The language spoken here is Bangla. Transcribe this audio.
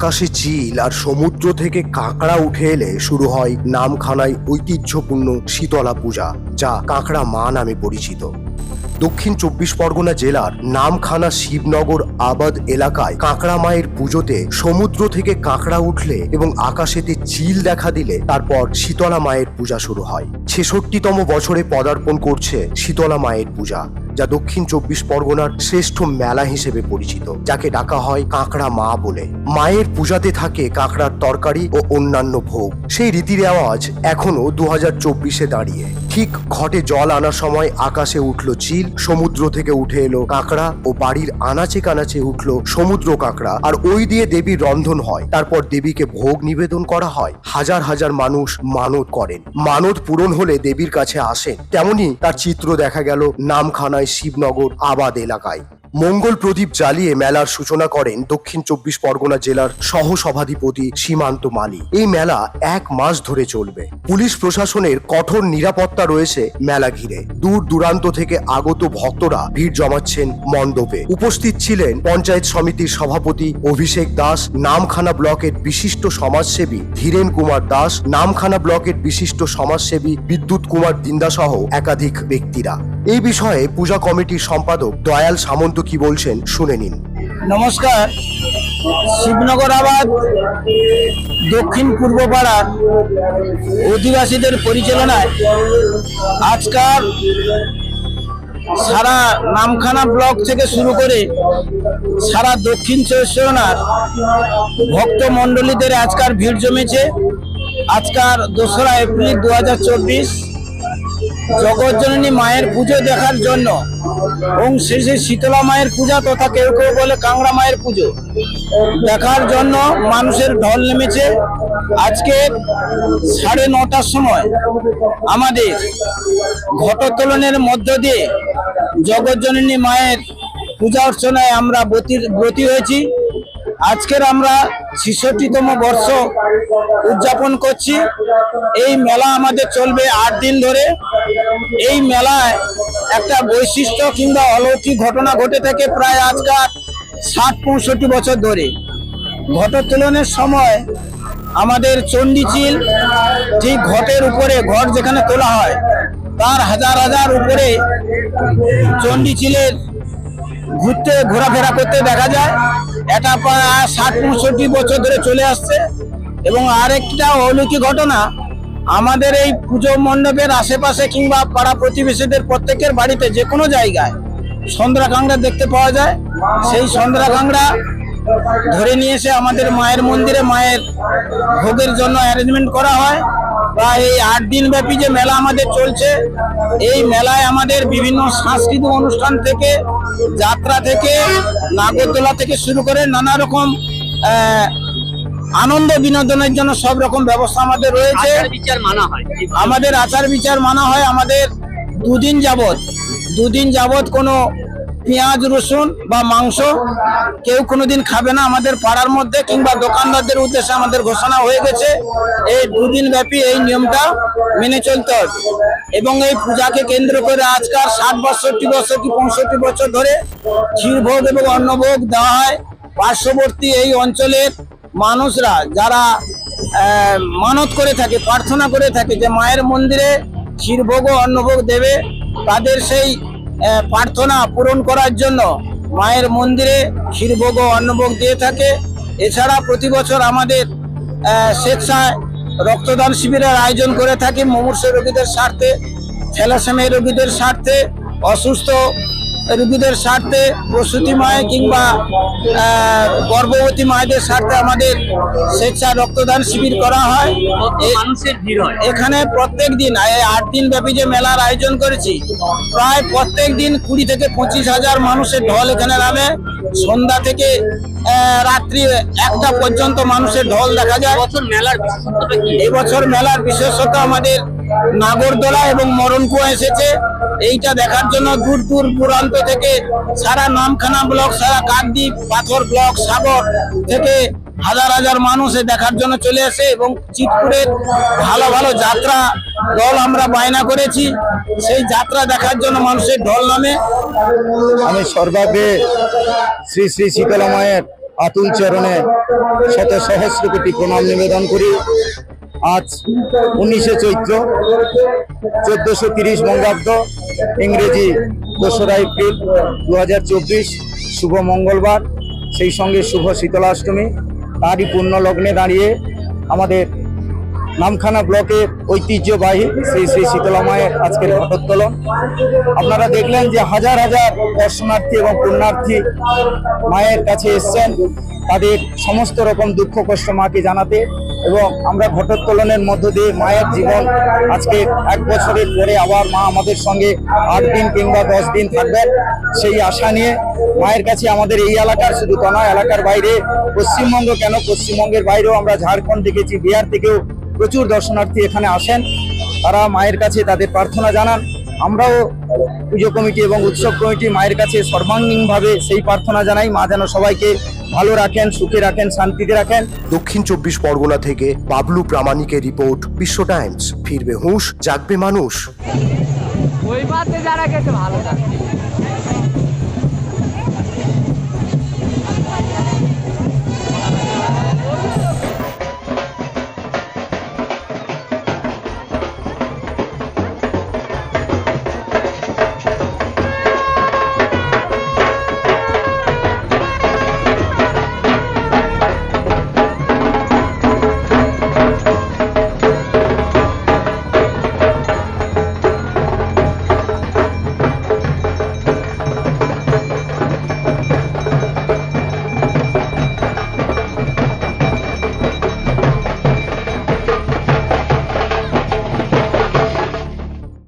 আকাশে চিল আর সমুদ্র থেকে কাঁকড়া উঠে এলে শুরু হয় নামখানায় ঐতিহ্যপূর্ণ শীতলা পূজা, যা কাঁকড়া মা নামে পরিচিত। দক্ষিণ চব্বিশ পরগনা জেলার নামখানা শিবনগর আবাদ এলাকায় কাঁকড়া মায়ের পুজোতে সমুদ্র থেকে কাঁকড়া উঠলে এবং আকাশেতে চিল দেখা দিলে তারপর শীতলা মায়ের পূজা শুরু হয়। ছেষট্টিতম বছরে পদার্পণ করছে শীতলা মায়ের পূজা। যা দক্ষিণ চব্বিশ পরগনার শ্রেষ্ঠ মেলা হিসেবে পরিচিত, যাকে ডাকা হয় কাঁকড়া মা বলে। মায়ের পূজাতে থাকে কাঁকড়ার তরকারি ও অন্যান্য ভোগ। সেই রীতি রেওয়াজ এখনও দু হাজার চব্বিশে দাঁড়িয়ে। ঠিক ঘটে জল আনার সময় আকাশে উঠল চিল, সমুদ্র থেকে উঠে এলো কাঁকড়া ও বাড়ির আনাচে কানাচে উঠল সমুদ্র কাঁকড়া। আর ওই দিয়ে দেবীর রন্ধন হয়, তারপর দেবীকে ভোগ নিবেদন করা হয়। হাজার হাজার মানুষ মানত করেন। মানত পূরণ হলে দেবীর কাছে আসেন। তেমনি তার চিত্র দেখা গেল নামখানায় শিবনগর আবাদ এলাকায়। মঙ্গল প্রদীপ জ্বালিয়ে মেলার সূচনা করেন দক্ষিণ চব্বিশ পরগনা জেলার সহ সভাধিপতি সীমান্ত মালি এই মেলা এক মাস ধরে চলবে। পুলিশ প্রশাসনের কঠোর নিরাপত্তা রয়েছে মেলা ঘিরে। দূর দূরান্ত থেকে আগত ভক্তরা ভিড় জমাচ্ছেন মণ্ডপে। উপস্থিত ছিলেন পঞ্চায়েত সমিতির সভাপতি অভিষেক দাস, নামখানা ব্লকের বিশিষ্ট সমাজসেবী ধীরেন কুমার দাস, নামখানা ব্লকের বিশিষ্ট সমাজসেবী বিদ্যুৎ কুমার দিন্দা সহ একাধিক ব্যক্তিরা। এই বিষয়ে পূজা কমিটির সম্পাদক দয়াল সামন্ত কি বলছেন, শুনে নিন। নমস্কার। শিবনগর আবাদ, দক্ষিণ পূর্ব পাড়ার অধিবাসীদের পরিচালনায় আজকাল সারা নামখানা ব্লক থেকে শুরু করে সারা দক্ষিণ পরগনার ভক্ত মণ্ডলীদের আজকার ভিড় জমেছে। আজকার দোসরা এপ্রিল দু হাজার চব্বিশ জগজ্জননী মায়ের পুজো দেখার জন্য। এবং শেষে শীতলা মায়ের পূজা তথা কেউ কেউ বলে কাংড়া মায়ের পুজো। দেখার জন্য মানুষের ঢল নেমেছে। আজকে সাড়ে নটার সময় আমাদের ঘটোত্তোলনের মধ্য দিয়ে জগজ্জননী মায়ের পূজা অর্চনায় আমরা ব্রতী হয়েছি। আজকের আমরা ছেষট্টিতম বর্ষ উদযাপন করছি। এই মেলা আমাদের চলবে আট দিন ধরে। এই মেলায় একটা বৈশিষ্ট্য কিংবা অলৌকিক ঘটনা ঘটে থাকে প্রায় আজকাল ষাট, পঁয়ষট্টি বছর ধরে। ঘটোত্তোলনের সময় আমাদের চণ্ডীচিল ঠিক ঘটের উপরে, ঘট যেখানে তোলা হয়, তার হাজার হাজার উপরে চণ্ডীচিলের ঘুরতে, ঘোরাফেরা করতে দেখা যায়। এটা প্রায় ষাট, পঁয়ষট্টি বছর ধরে চলে আসছে। এবং আরেকটা অলৌকিক ঘটনা, আমাদের এই পুজো মণ্ডপের আশেপাশে কিংবা পাড়া প্রতিবেশীদের প্রত্যেকের বাড়িতে যে কোনো জায়গায় সন্দ্রা কাংড়া দেখতে পাওয়া যায়। সেই সন্দ্রা কাংড়া ধরে নিয়ে এসে আমাদের মায়ের মন্দিরে মায়ের ভোগের জন্য অ্যারেঞ্জমেন্ট করা হয়। প্রায় এই আট দিন ব্যাপী যে মেলা আমাদের চলছে, এই মেলায় আমাদের বিভিন্ন সাংস্কৃতিক অনুষ্ঠান থেকে, যাত্রা থেকে, নাগরদোলা থেকে শুরু করে নানা রকম আনন্দ বিনোদনের জন্য সব রকম ব্যবস্থা আমাদের রয়েছে। বিচার মানা হয়। আমাদের আচার বিচার মানা হয় আমাদের দুদিন যাবত দুদিন যাবত কোনো পেঁয়াজ রসুন বা মাংস কেউ কোনোদিন খাবে না আমাদের পাড়ার মধ্যে কিংবা দোকানদারদের উদ্দেশ্যে আমাদের ঘোষণা হয়ে গেছে। এই দুদিন ব্যাপী এই নিয়মটা মেনে চলতে হবে। এবং এই পূজাকে কেন্দ্র করে আজকাল ষাট বাষট্টি বছর কি পঁয়ষট্টি বছর ধরে ক্ষীরভোগ এবং অন্নভোগ দেওয়া হয়। পার্শ্ববর্তী এই অঞ্চলের মানুষরা যারা মানত করে থাকে, প্রার্থনা করে থাকে যে মায়ের মন্দিরে ক্ষীরভোগ ও অন্নভোগ দেবে, তাদের সেই প্রার্থনা পূরণ করার জন্য মায়ের মন্দিরে ক্ষীরভোগ ও অন্নভোগ দিয়ে থাকে। এছাড়া প্রতি বছর আমাদের স্বেচ্ছায় রক্তদান শিবিরের আয়োজন করে থাকি। মুমূর্ষ রোগীদের স্বার্থে, থ্যালাসেমিয়া রোগীদের স্বার্থে, অসুস্থ রোগীদের স্বার্থে প্রসূতি মায় কিংবা গর্ভবতী মায়েদের স্বার্থে আমাদের স্বেচ্ছা রক্তদান শিবির করা হয়। এ- মানুষের ভিড় হয়? এখানে প্রত্যেক দিন এই আট দিন ব্যাপী যে মেলার আয়োজন করেছি প্রায় প্রত্যেক দিন কুড়ি থেকে পঁচিশ হাজার মানুষের ঢল এখানে নামে। সন্ধ্যা থেকে রাত্রি একটা পর্যন্ত মানুষের ঢল দেখা যায়। বছর মেলার বিশেষত্বটা কি? মেলার বিশেষত আমাদের নাগরদোলা এবং মরণকুয়া এসেছে। এইটা দেখার জন্য দূর দূর দূরান্ত থেকে সারা নামখানা ব্লক, সারা কাকদ্বীপ, পাথর ব্লক, সাগর থেকে হাজার হাজার মানুষ দেখার জন্য চলে আসে এবং চিতপুরের ভালো ভালো যাত্রা দল আমরা বায়না করেছি। সেই যাত্রা দেখার জন্য মানুষের ঢল নামে। আমি সর্বাগ্রে শ্রী শ্রী শীতলা মায়ের আতুল চরণে শত সহস্র কোটি প্রণাম নিবেদন করি। আজ উনিশে চৈত্র চোদ্দশো তিরিশ বঙ্গাব্দ, ইংরেজি দোসরা এপ্রিল দু হাজার চব্বিশ, শুভ মঙ্গলবার। সেই সঙ্গে শুভ শীতলাষ্টমী। তারই পূর্ণ লগ্নে দাঁড়িয়ে আমাদের নামখানা ব্লকের ঐতিহ্যবাহী সেই শ্রী শীতলা মায়ের আজকের ঘটোত্তোলন। আপনারা দেখলেন যে হাজার হাজার দর্শনার্থী এবং পুণ্যার্থী মায়ের কাছে এসছেন। তাদের সমস্ত রকম দুঃখ কষ্ট মাকে জানাতে এবং আমরা ঘটোত্তোলনের মধ্য দিয়ে মায়ের জীবন আজকে এক বছরের পরে আবার মা আমাদের সঙ্গে আট দিন কিংবা দশ দিন থাকবেন, সেই আশা নিয়ে মায়ের কাছে আমাদের এই এলাকার শুধু তা নয়, এলাকার বাইরে, পশ্চিমবঙ্গ কেন? পশ্চিমবঙ্গের বাইরেও আমরা ঝাড়খণ্ড দেখেছি, বিহার থেকেও প্রচুর দর্শনার্থী এখানে আসেন, তারা মায়ের কাছে তাদের প্রার্থনা জানান। আমরাও পুজো কমিটি এবং উৎসব কমিটি মায়ের কাছে সর্বাঙ্গীনভাবে সেই প্রার্থনা জানাই। মা যেন সবাইকে ভালো রাখেন সুখে রাখেন শান্তিতে রাখেন। দক্ষিণ চব্বিশ পরগনা থেকে বাবলু প্রামাণিকের রিপোর্ট বিশ্ব টাইমস। ফিরবে হুঁশ জাগবে মানুষ। ওই মাঠে যারা গেছে ভালো থাকে